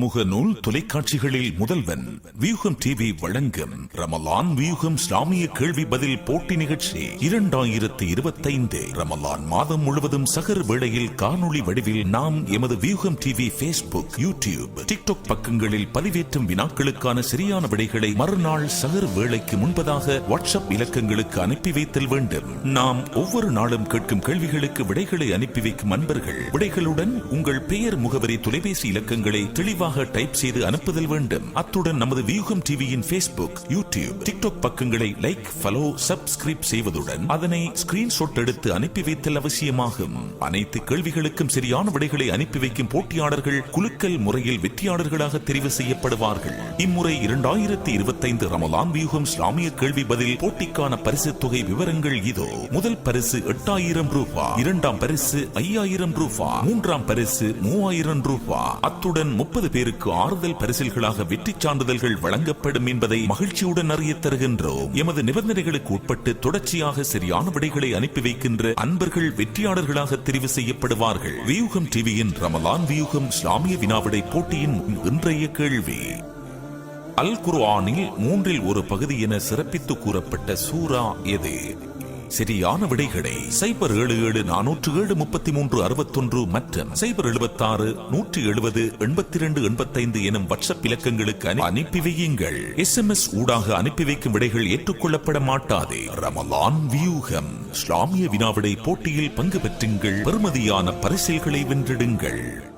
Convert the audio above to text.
முகநூல் தொலைக்காட்சிகளில் முதல்வன். வியூகம் டிவி வழங்கும் ரமலான் வியூகம் இஸ்லாமிய கேள்வி பதில் போட்டி நிகழ்ச்சி இரண்டாயிரத்தி இருபத்தைந்து. ரமலான் மாதம் முழுவதும் சகர் வேளையில் காணொளி வடிவில் நாம் எமது வியூகம் டிவி பேஸ்புக் யூடியூப் டிக்டாக் பக்கங்களில் பதிவேற்றும் வினாக்களுக்கான சரியான விடைகளை மறுநாள் சகர் வேளைக்கு முன்பதாக வாட்ஸ்அப் இலக்கங்களுக்கு அனுப்பி வைத்தல் வேண்டும். நாம் ஒவ்வொரு நாளும் கேட்கும் கேள்விகளுக்கு விடைகளை அனுப்பி வைக்கும் அன்பர்கள். விடைகளுடன் உங்கள் பெயர் முகவரி தொலைபேசி இலக்கங்களை தெளிவாக டைப் செய்து அனுப்புதல் வேண்டும். அத்துடன் நமது வியூகம் டிவியின் பேஸ்புக் யூடியூப் டிக்டாக் பக்கங்களை லைக் ஃபாலோ சப்ஸ்கிரைப் செய்வதுடன் அதனை ஸ்கிரீன்ஷாட் எடுத்து அனுப்பி வைத்தல் அவசியமாகும். அனைத்து கேள்விகளுக்கும் சரியான விடைகளை அனுப்பி வைக்கும் போட்டியாளர்கள் குலுக்கல் முறையில் வெற்றியாளர்களாக தெரிவு செய்யப்படுவார்கள். இம்முறை இரண்டாயிரத்தி இருபத்தைந்து ரமலான் வியூகம் இஸ்லாமிய கேள்வி பதில் போட்டிக்கான பரிசு தொகை விவரங்கள் இதோ. முதல் பரிசு எட்டாயிரம் ரூபாய் இரண்டாம் பரிசு ஐயாயிரம் ரூபாய் மூன்றாம் பரிசு மூவாயிரம் ரூபாய் அத்துடன் முப்பது பேருக்கு ஆறுதல் பரிசில்களாக வெற்றி சான்றிதழ்கள் வழங்கப்படும் என்பதை மகிழ்ச்சியுடன் அறிய தருகின்றோம். எமது நிபந்தனைகளுக்கு உட்பட்டு தொடர்ச்சியாக சரியான விடைகளை அனுப்பி வைக்கின்ற அன்பர்கள் வெற்றியாளர்களாக தெரிவு செய்யப்படுவார்கள். வியூகம் டிவியின் ரமலான் வியூகம் இஸ்லாமிய வினாவிடை போட்டியின் இன்றைய கேள்வி. அல் குர்ஆனில் மூன்றில் ஒரு பகுதி என சிறப்பித்து கூறப்பட்ட சூரா எது? சரியான விடைகளை. சைபர் ஏழு ஏழு நானூற்று ஏழு முப்பத்தி மூன்று அறுபத்தொன்று மற்றும் சைபர் எழுபத்தாறு நூற்றி எழுபது எண்பத்தி ரெண்டு எண்பத்தைந்து எனும் வாட்ஸ்அப் இலக்கங்களுக்கு அனுப்பி வையுங்கள். எஸ் எம் எஸ் ஊடாக அனுப்பி வைக்கும் விடைகள் ஏற்றுக்கொள்ளப்பட மாட்டாது. ரமலான் வியூகம். இஸ்லாமிய வினாவிடை போட்டியில் பங்கு பெற்றுங்கள். பெறுமதியான பரிசில்களை வென்றிடுங்கள்.